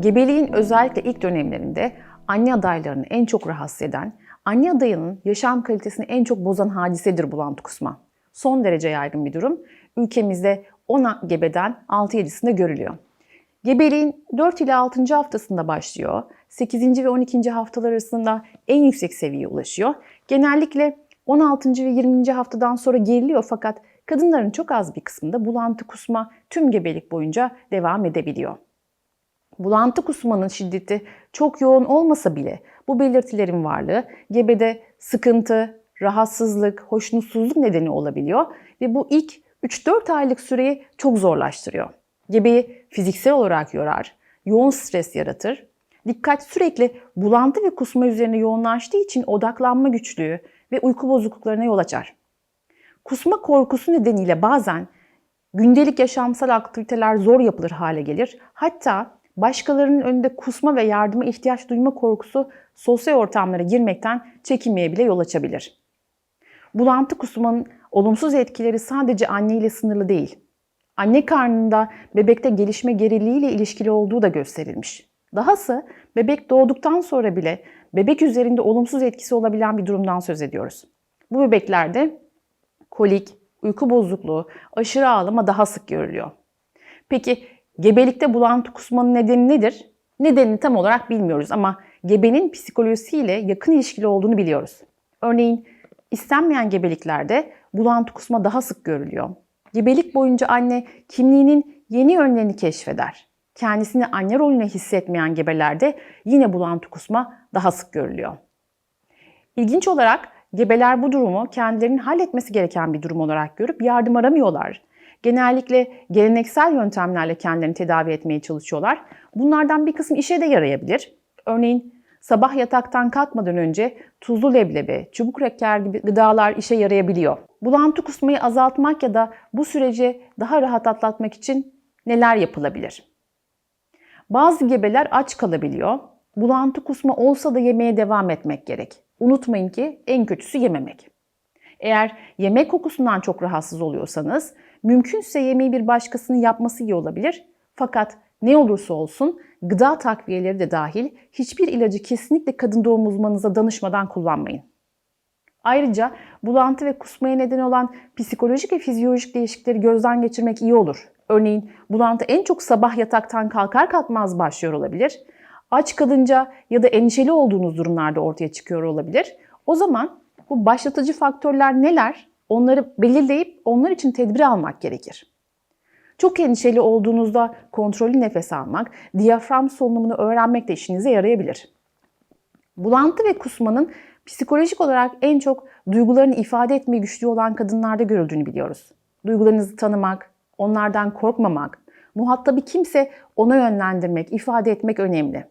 Gebeliğin özellikle ilk dönemlerinde anne adaylarını en çok rahatsız eden, anne adayının yaşam kalitesini en çok bozan hadisedir bulantı kusma. Son derece yaygın bir durum. Ülkemizde 10 gebeden 6-7'sinde görülüyor. Gebeliğin 4 ile 6. haftasında başlıyor. 8. ve 12. haftalar arasında en yüksek seviyeye ulaşıyor. Genellikle 16. ve 20. haftadan sonra geriliyor fakat kadınların çok az bir kısmında bulantı kusma tüm gebelik boyunca devam edebiliyor. Bulantı kusmanın şiddeti çok yoğun olmasa bile bu belirtilerin varlığı gebede sıkıntı, rahatsızlık, hoşnutsuzluk nedeni olabiliyor ve bu ilk 3-4 aylık süreyi çok zorlaştırıyor. Gebeyi fiziksel olarak yorar, yoğun stres yaratır. Dikkat sürekli bulantı ve kusma üzerine yoğunlaştığı için odaklanma güçlüğü ve uyku bozukluklarına yol açar. Kusma korkusu nedeniyle bazen gündelik yaşamsal aktiviteler zor yapılır hale gelir. Hatta başkalarının önünde kusma ve yardıma ihtiyaç duyma korkusu sosyal ortamlara girmekten çekinmeye bile yol açabilir. Bulantı kusmanın olumsuz etkileri sadece anne ile sınırlı değil. Anne karnında bebekte gelişme geriliği ile ilişkili olduğu da gösterilmiş. Dahası bebek doğduktan sonra bile bebek üzerinde olumsuz etkisi olabilen bir durumdan söz ediyoruz. Bu bebeklerde kolik, uyku bozukluğu, aşırı ağlama daha sık görülüyor. Peki gebelikte bulantı kusmanın nedeni nedir? Nedenini tam olarak bilmiyoruz ama gebenin psikolojisiyle yakın ilişkili olduğunu biliyoruz. Örneğin istenmeyen gebeliklerde bulantı kusma daha sık görülüyor. Gebelik boyunca anne kimliğinin yeni yönlerini keşfeder. Kendisini anne rolüne hissetmeyen gebelerde yine bulantı kusma daha sık görülüyor. İlginç olarak gebeler bu durumu kendilerinin halletmesi gereken bir durum olarak görüp yardım aramıyorlar. Genellikle geleneksel yöntemlerle kendilerini tedavi etmeye çalışıyorlar. Bunlardan bir kısmı işe de yarayabilir. Örneğin sabah yataktan kalkmadan önce tuzlu leblebi, çubuk reker gibi gıdalar işe yarayabiliyor. Bulantı kusmayı azaltmak ya da bu süreci daha rahat atlatmak için neler yapılabilir? Bazı gebeler aç kalabiliyor. Bulantı kusma olsa da yemeye devam etmek gerek. Unutmayın ki en kötüsü yememek. Eğer yemek kokusundan çok rahatsız oluyorsanız mümkünse yemeği bir başkasının yapması iyi olabilir. Fakat ne olursa olsun gıda takviyeleri de dahil hiçbir ilacı kesinlikle kadın doğum uzmanınıza danışmadan kullanmayın. Ayrıca bulantı ve kusmaya neden olan psikolojik ve fizyolojik değişiklikleri gözden geçirmek iyi olur. Örneğin bulantı en çok sabah yataktan kalkar kalkmaz başlıyor olabilir. Aç kalınca ya da endişeli olduğunuz durumlarda ortaya çıkıyor olabilir. O zaman bu başlatıcı faktörler neler? Onları belirleyip onlar için tedbir almak gerekir. Çok endişeli olduğunuzda kontrollü nefes almak, diyafram solunumunu öğrenmek de işinize yarayabilir. Bulantı ve kusmanın psikolojik olarak en çok duygularını ifade etmeye güçlü olan kadınlarda görüldüğünü biliyoruz. Duygularınızı tanımak, onlardan korkmamak, muhatabı kimse ona yönlendirmek, ifade etmek önemli.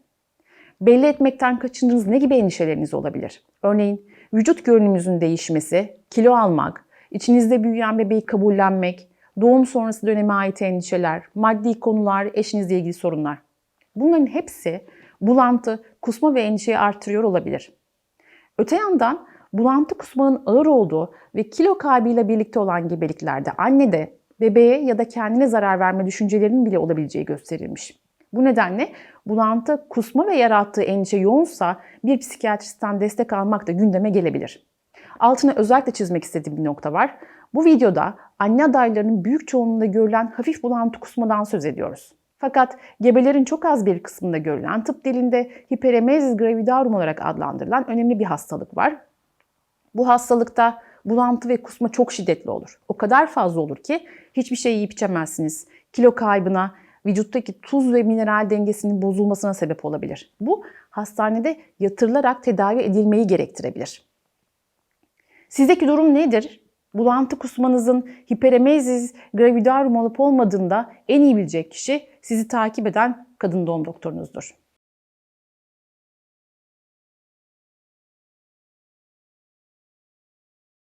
Belli etmekten kaçındığınız ne gibi endişeleriniz olabilir? Örneğin vücut görünümünüzün değişmesi, kilo almak, içinizde büyüyen bebeği kabullenmek, doğum sonrası döneme ait endişeler, maddi konular, eşinizle ilgili sorunlar. Bunların hepsi bulantı, kusma ve endişeyi artırıyor olabilir. Öte yandan bulantı kusmanın ağır olduğu ve kilo kaybıyla birlikte olan gebeliklerde annede bebeğe ya da kendine zarar verme düşüncelerinin bile olabileceği gösterilmiş. Bu nedenle bulantı, kusma ve yarattığı endişe yoğunsa bir psikiyatristten destek almak da gündeme gelebilir. Altına özellikle çizmek istediğim bir nokta var. Bu videoda anne adaylarının büyük çoğunluğunda görülen hafif bulantı kusmadan söz ediyoruz. Fakat gebelerin çok az bir kısmında görülen tıp dilinde hiperemezis gravidarum olarak adlandırılan önemli bir hastalık var. Bu hastalıkta bulantı ve kusma çok şiddetli olur. O kadar fazla olur ki hiçbir şey yiyip içemezsiniz. Kilo kaybına, vücuttaki tuz ve mineral dengesinin bozulmasına sebep olabilir. Bu hastanede yatırılarak tedavi edilmeyi gerektirebilir. Sizdeki durum nedir? Bulantı kusmanızın hiperemezis gravidarum olup olmadığında en iyi bilecek kişi sizi takip eden kadın doğum doktorunuzdur.